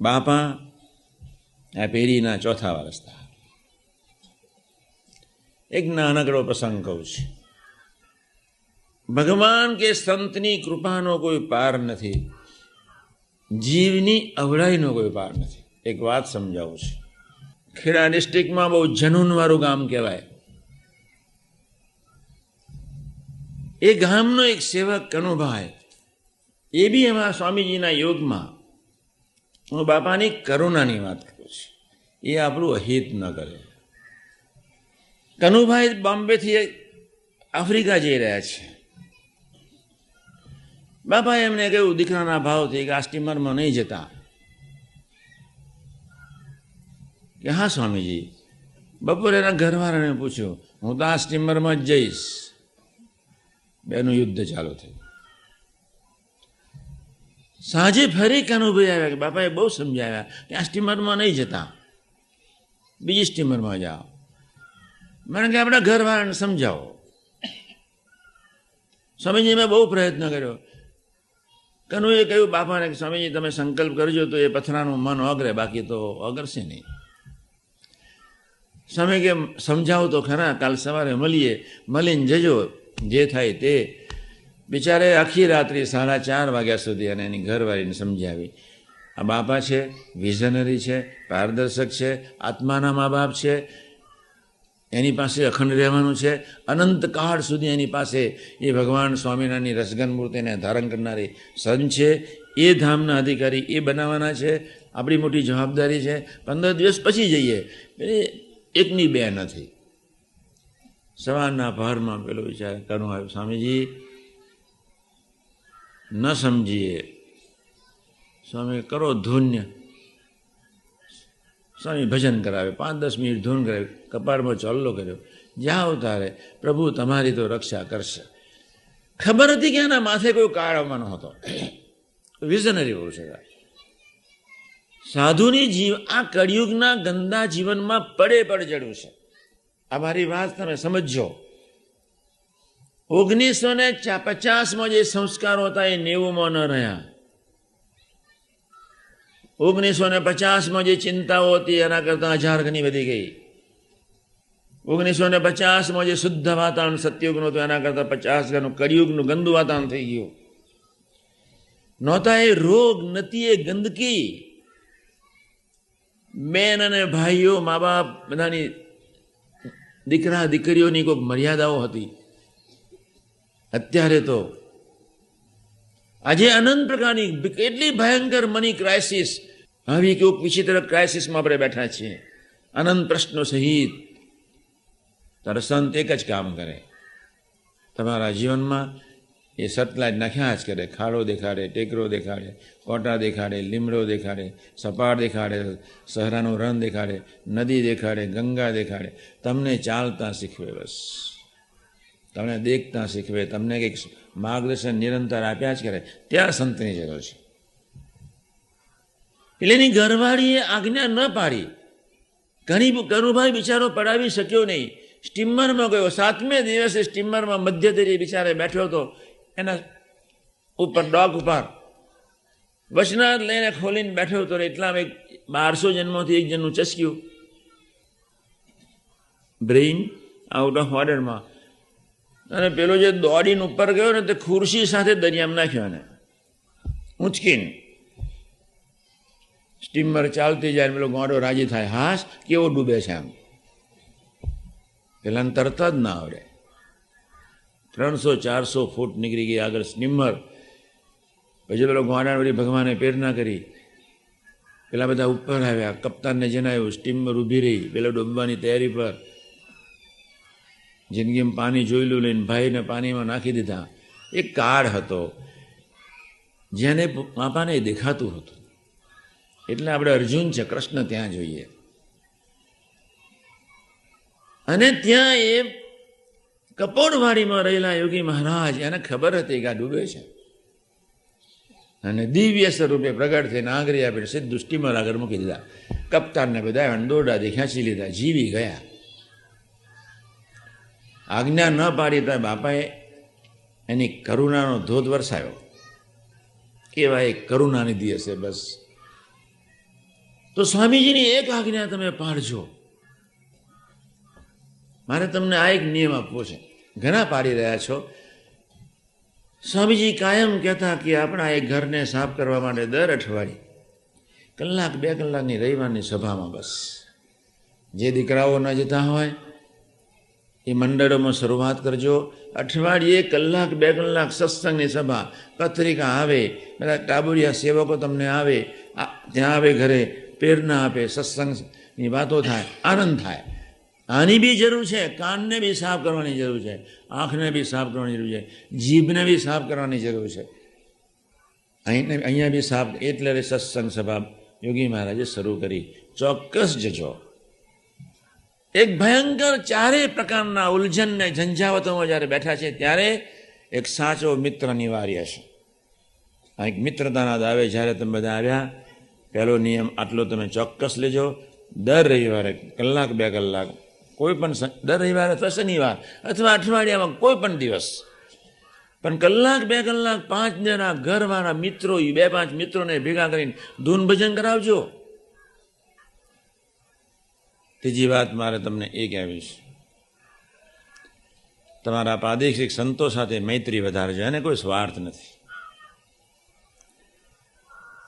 બાપા, આ પેઢીના ચોથા વર્ષતા એક નાનકડો પ્રસંગ કહું છું. ભગવાન કે સંતની કૃપાનો કોઈ પાર નથી, જીવની અવળાઈનો કોઈ પાર નથી. એક વાત સમજાવું છું. ખેડા ડિસ્ટ્રિક્ટમાં બહુ જનૂનવાળું ગામ કહેવાય. એ ગામનો એક સેવક કનુભાઈ, એ બી એમાં સ્વામીજીના યોગમાં હું બાપાની કરુણાની વાત કરું છું. એ આપણું અહિત ન કરે કનુભાઈ બોમ્બેથી આફ્રિકા જઈ રહ્યા છે. બાપાએ એમને કહ્યું, દીકરાના ભાવથી કે આ સ્ટીમરમાં નહીં જતા. કે હા, સ્વામીજી. બપોરે એના ઘરવાળાને પૂછ્યું, હું તો આ સ્ટીમરમાં જ જઈશ. બેનું યુદ્ધ ચાલુ થયું. સાંજે ફરી કાનુભાઈ આવ્યા કે, બાપાએ બહુ સમજાવ્યા કે આ સ્ટીમરમાં નહીં જતા. બીજી સ્ટીમરમાં જાઓ. મને કે, આપણા ઘરવાળાને સમજાવો. સ્વામીજી મેં બહુ પ્રયત્ન કર્યો. કનુએ કહ્યું, બાપાને કે સ્વામીજી, તમે સંકલ્પ કરજો તો એ પથરાનું મન અગરે બાકી તો અગરશે નહીં. સ્વામી કે, સમજાવો તો ખરા, કાલ સવારે મળીએ, મળીને જજો, જે થાય તે બિચારે આખી રાત્રિ સાડા ચાર વાગ્યા સુધી અને એની ઘરવાળીને સમજાવી. આ બાપા છે વિઝનરી છે, પારદર્શક છે, આત્માના મા બાપ છે, એની પાસે અખંડ રહેવાનું છે. અનંત કાળ સુધી એની પાસે એ ભગવાન સ્વામિનારાયણની રસગન મૂર્તિને ધારણ કરનારી સન છે. એ ધામના અધિકારી એ બનાવવાના છે. આપણી મોટી જવાબદારી છે. પંદર દિવસ પછી જઈએ. એકની બે નથી. સવારના ભારમાં પેલો વિચાર કરવું આવ્યો, સ્વામીજી ન સમજીએ. સ્વામી કરો ધૂન્ય. સ્વામી ભજન કરાવે પાંચ દસ મિનિટ ધૂન કરાવે કપાળમાં ચોલ્લો કર્યો. જ્યાં તારે, પ્રભુ તમારી તો રક્ષા કરશે. ખબર હતી કે એના માથે કોઈ કાળ આવવાનો હતો? વિઝનરી બહુ છે સાધુની જીવ, આ કળિયુગના ગંદા જીવનમાં પડે પડ જડ્યું છે. આ મારી વાત તમે સમજો ઓગણીસો ને પચાસમાં જે સંસ્કારો હતા એ નેવુંમાં ન રહ્યા. ઓગણીસો ને પચાસમાં જે ચિંતાઓ હતી એના કરતાં હજાર ગણી વધી ગઈ. ઓગણીસો ને પચાસમાં જે શુદ્ધ વાતાવરણ સત્યુગનું હતું એના કરતાં પચાસ ગણું કળિયુગનું ગંદુ વાતાવરણ થઈ ગયું. નહોતા એ રોગ, નથી એ ગંદકી. બેન અને ભાઈઓ, મા બાપ બધાની દીકરા, દીકરીઓની કોઈક મર્યાદાઓ હતી. અત્યારે તો આજે અનંત પ્રકારની કેટલી ભયંકર મની ક્રાઇસિસ આવી કેવું વિચિત્ર ક્રાઇસિસમાં આપણે બેઠા છીએ. અનંત પ્રશ્નો સહિત. તારો સંત એક જ કામ કરે. તમારા જીવનમાં એ સતલાજ નાખ્યા જ કરે. ખાડો દેખાડે, ટેકરો દેખાડે, કોટા દેખાડે, લીમડો દેખાડે, સપાટ દેખાડે, સહરાનો રણ દેખાડે, નદી દેખાડે, ગંગા દેખાડે. તમને ચાલતા શીખવે બસ. તમને દેખતા શીખવે, તમને કંઈક માર્ગદર્શન નિરંતર આપ્યા જ કરે, ત્યાં સંતની જરૂર છે. એટલે એની ઘરવાળીએ આજ્ઞા ન પાડી. ઘણી કરુભાઈ બિચારો પડાવી શક્યો નહીં. સ્ટીમરમાં ગયો. સાતમે દિવસે સ્ટીમરમાં મધ્યધરી બિચારે બેઠો હતો. એના ઉપર ડોગ ઉપર વચનાથ લઈને ખોલીને બેઠો હતો. એટલામાં એક બારસો જન્મોથી એક જણનું ચસક્યું. બ્રેઇન આઉટ ઓફ ઓર્ડરમાં અને પેલો જે દોડીને ઉપર ગયો ને તે ખુરશી સાથે દરિયામાં નાખ્યો એને. ઊંચકીને સ્ટીમર ચાલતી જાય પેલો ગોડો રાજી થાય. હાશ કેવો ડૂબે છે આમ. પેલાને તરત જ ના આવડે. ત્રણસો, ચારસો ફૂટ નીકળી ગઈ આગળ સ્ટીમર. પછી પેલો ગોડા વળી ભગવાને પ્રેરણા કરી. પેલા બધા ઉપર આવ્યા. કપ્તાનને જણાવ્યું, સ્ટીમર ઊભી રહી. પેલા ડૂબવાની તૈયારી પર. જિંદગીમાં પાણી જોયેલું લઈને ભાઈને પાણીમાં નાખી દીધા. એક કાળ હતો જેને બાપાને દેખાતું હતું. એટલે આપણે અર્જુન છે, કૃષ્ણ ત્યાં જોઈએ. અને ત્યાં એ કપોળવાડીમાં રહેલા યોગી મહારાજ, એને ખબર હતી કે આ ડૂબે છે. અને દિવ્ય સ્વરૂપે પ્રગટ થઈને આંગળી આપીને સિદ્ધ દુષ્ટિમાં આગળ મૂકી દીધા. કપ્તાનને બધા અંડોડાથી ખેંચી લીધા, જીવી ગયા. આજ્ઞા ન પાડી તો બાપાએ એની કરુણાનો ધોધ વરસાયો. એવા એક કરુણાનિધિ હશે બસ. તો સ્વામીજીની એક આજ્ઞા તમે પાડજો. મારે તમને આ એક નિયમ આપવો છે. ઘણા પાડી રહ્યા છો. સ્વામીજી કાયમ કહેતા કે આપણા એ ઘરને સાફ કરવા માટે દર અઠવાડિયે, કલાક બે કલાકની રવિવારની સભામાં બસ. જે દીકરાઓ ન જતા હોય એ મંડળોમાં શરૂઆત કરજો. અઠવાડિયે કલાક, બે કલાક સત્સંગની સભા, પત્રિકા આવે, બધા ટાબુરિયા સેવકો તમને આવે ત્યાં આવે ઘરે પ્રેરણા આપે સત્સંગની વાતો થાય, આનંદ થાય. આની બી જરૂર છે, કાનને બી સાફ કરવાની જરૂર છે, આંખને બી સાફ કરવાની જરૂર છે, જીભને બી સાફ કરવાની જરૂર છે. અહીં અહીંયા બી સાફ, એટલે સત્સંગ સભા યોગી મહારાજે શરૂ કરી. ચોક્કસ જજો. એક ભયંકર ચારેય પ્રકારના ઉલઝન ને ઝંઝાવતોમાં જ્યારે બેઠા છે, ત્યારે એક સાચો મિત્ર અનિવાર્ય છે. આ એક મિત્રતાના દાવે જ્યારે તમે બધા આવ્યા, પહેલો નિયમ આટલો તમે ચોક્કસ લેજો. દર રવિવારે કલાક બે કલાક, કોઈ પણ દર રવિવારે અથવા શનિવાર અથવા અઠવાડિયામાં કોઈ પણ દિવસ, પણ કલાક બે કલાક પાંચ જણા ઘરવાળા મિત્રો એ બે પાંચ મિત્રોને ભેગા કરીને ધૂન ભજન કરાવજો. ત્રીજી વાત મારે તમને એ કહેવી છે. તમારા પ્રાદેશિક સંતો સાથે મૈત્રી વધારજો એને કોઈ સ્વાર્થ નથી.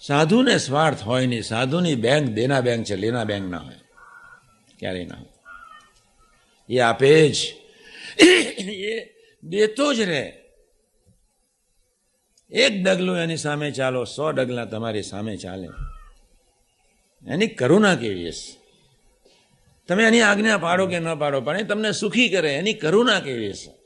સાધુને સ્વાર્થ હોય નહીં, સાધુની બેંક દેના બેંક છે, લેના બેંક ના હોય, ક્યારેય ના હોય. એ આપે જ, એ દેતો જ રહે. એક ડગલું એની સામે ચાલો, સો ડગલા તમારી સામે ચાલે. એની કરુણા કેવી હશે? તમે એની આજ્ઞા પાડો કે ન પાડો, પણ એ તમને સુખી કરે, એની કરુણા કેવી છે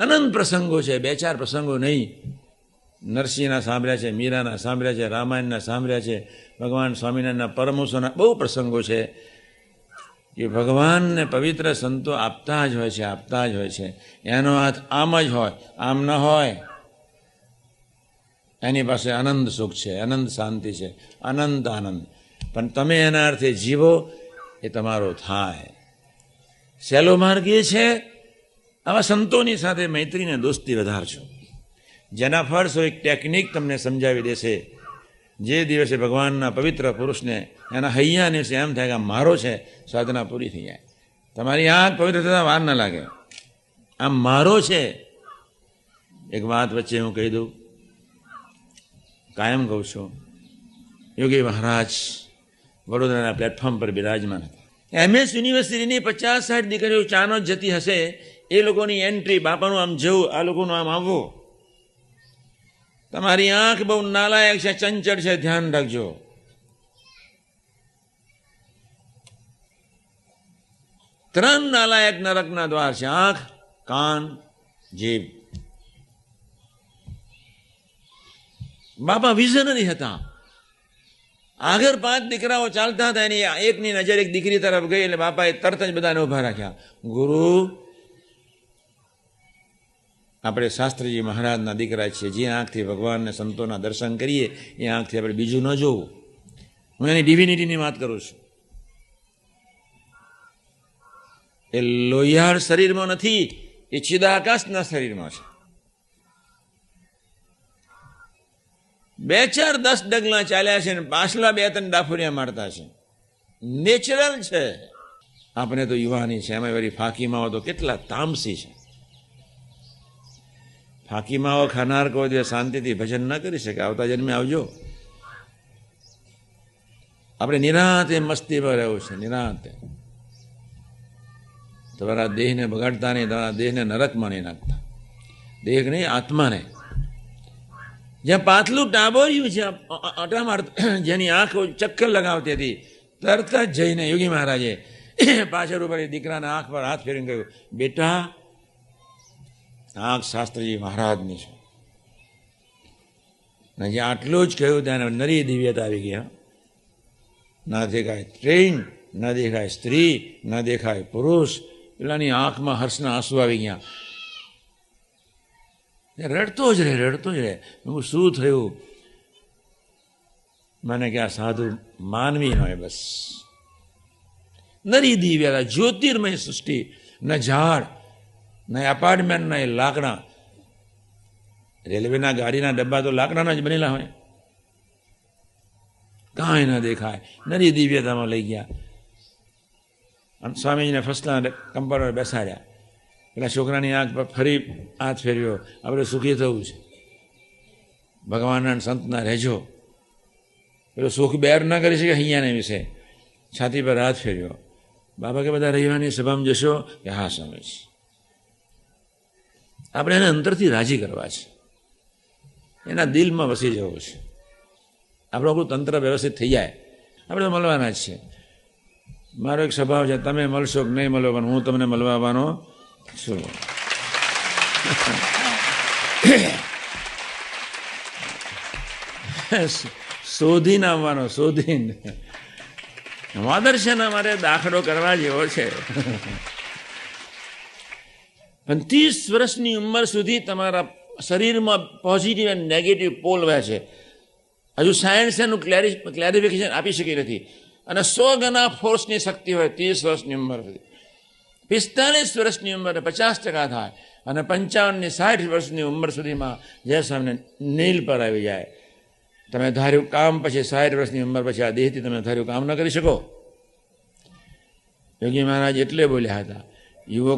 અનંત પ્રસંગો છે, બે ચાર પ્રસંગો નહીં. નરસિંહના સાંભળ્યા છે, મીરાના સાંભળ્યા છે, રામાયણના સાંભળ્યા છે, ભગવાન સ્વામિનારાયણના પરમહંસોના બહુ પ્રસંગો છે કે ભગવાનને પવિત્ર સંતો આપતા જ હોય છે, આપતા જ હોય છે. એનો હાથ આમ જ હોય, આમ ન હોય. એની પાસે અનંત સુખ છે અનંત શાંતિ છે અનંત આનંદ. પણ તમે એના અર્થે જીવો એ તમારો થાય. સહેલો માર્ગ એ છે, આવા સંતોની સાથે મૈત્રીને દોસ્તી વધારજો. જેના ફળ એક ટેકનિક તમને સમજાવી દેશે. જે દિવસે ભગવાનના પવિત્ર પુરુષને એના હૈયા દિવસે એમ થાય કે મારો છે, સાધના પૂરી થઈ જાય. તમારી આંખ પવિત્ર થતા વાર ન લાગે. આમ મારો છે. એક વાત વચ્ચે હું કહી દઉં. કાયમ કહું છું. યોગી મહારાજ વડોદરાના પ્લેટફોર્મ પર બિરાજમાન હતા. એમએસ યુનિવર્સિટીની પચાસ સાઠ દીકરીઓ ચાનો જ જતી હશે, એ લોકોની એન્ટ્રી બાપાનું આમ જવું, આ લોકોનું આમ આવવું. તમારી આંખ બહુ નાલાયક છે, ચંચળ છે, ધ્યાન રાખજો. ત્રણ નાલાયક નરકના દ્વાર છે, આંખ, કાન, જીભ. બાપા વિઝનરી હતા. આગળ પાંચ દીકરાઓ ચાલતા હતા એની એકની નજર એક દીકરી તરફ ગઈ એટલે બાપાએ તરત જ બધાને ઊભા રાખ્યા. ગુરુ, આપણે શાસ્ત્રીજી મહારાજના દીકરા છીએ, જે આંખથી ભગવાનને સંતોના દર્શન કરીએ, એ આંખથી આપણે બીજું ન જોવું. હું એની ડિવિનિટીની વાત કરું છું. એ લોહિયાળ શરીરમાં નથી, એ ચિદાકાશના શરીરમાં છે. બે ચાર દસ ડગલા ચાલ્યા છે ને પાછલા બે ત્રણ ડાફુરિયા મારતા છે. નેચરલ છે. આપણે તો યુવાની છે એમાં વળી ફાંકીમાં તો કેટલા તામસી છે. ફાંકીમાઓ ખાનાર કોઈ દિવસ શાંતિથી ભજન ન કરી શકે. આવતા જન્મે આવજો. આપણે નિરાંતે મસ્તીમાં રહેવું છે, નિરાંતે. તમારા દેહને બગાડતા નહીં, તમારા દેહને નરકમાં નહીં નાખતા. દેહ નહીં, આત્માને. જ્યાં પાતળું ટાબોર્યું છે અટા માર જેની આંખ ચક્કર લગાવતી હતી તરત જ જઈને યોગી મહારાજે પાછળ ઉપર એ દીકરાના આંખ પર હાથ ફેરીને કહ્યું બેટા આંખ શાસ્ત્રીજી મહારાજની છે ને જ્યાં આટલું જ કહ્યું ત્યાં નરી દિવ્યતા આવી ગયા ના દેખાય ટ્રેન ન દેખાય સ્ત્રી ન દેખાય પુરુષ પેલાની આંખમાં હર્ષના આંસુ આવી ગયા એ રડતો જ રહે, રડતો જ રહે. હું શું થયું? મને કે આ સાધુ માનવી હોય બસ. નરી દિવ્યતા જ્યોતિર્મય સૃષ્ટિ, ન ઝાડ, ન એપાર્ટમેન્ટ ન લાકડા. રેલવેના ગાડીના ડબ્બા તો લાકડાના જ બનેલા હોય. કાંઈ ન દેખાય. નરી દિવ્યતામાં લઈ ગયા. આમ સ્વામીજીને ફસલા કમ્પાઉન્ડર બેસાડ્યા. પેલા છોકરાની આંખ પર ફરી હાથ ફેર્યો આપણે સુખી થવું છે. ભગવાનના સંતના રહેજો. પેલો સુખ બેર ન કરી શકે અહીંયાને વિશે. છાતી પર હાથ ફેર્યો. બાબા કે બધા રહીવાની સભામાં જશો? કે હા, સ્વામીજી. આપણે એને અંતરથી રાજી કરવા છે. એના દિલમાં વસી જવું છે. આપણું આપણું તંત્ર વ્યવસ્થિત થઈ જાય. આપણે તો મળવાના જ છે. મારો એક સ્વભાવ છે, તમે મળશો કે નહીં મળો, પણ હું તમને મળવા આવવાનો છું શોધીને આવવાનો શોધીને વાદર્શન અમારે દાખલો કરવા જેવો છે. પણ ત્રીસ વર્ષની ઉંમર સુધી તમારા શરીરમાં પોઝિટિવ અને નેગેટિવ પોલ વહે છે. હજુ સાયન્સ એનું ક્લેરિફિકેશન આપી શકી નથી. અને સો ગણા ફોર્સની શક્તિ હોય, ત્રીસ વર્ષની ઉંમર સુધી. પિસ્તાલીસ વર્ષની ઉંમરે, પચાસ ટકા થાય અને પંચાવનની સાઠ વર્ષની ઉંમર સુધીમાં જે સામને નીલ પર આવી જાય. તમે ધાર્યું કામ પછી સાઠ વર્ષની ઉંમર પછી આ દેહથી તમે ધાર્યું કામ ન કરી શકો. યોગી મહારાજ એટલે બોલ્યા હતા, યુવકો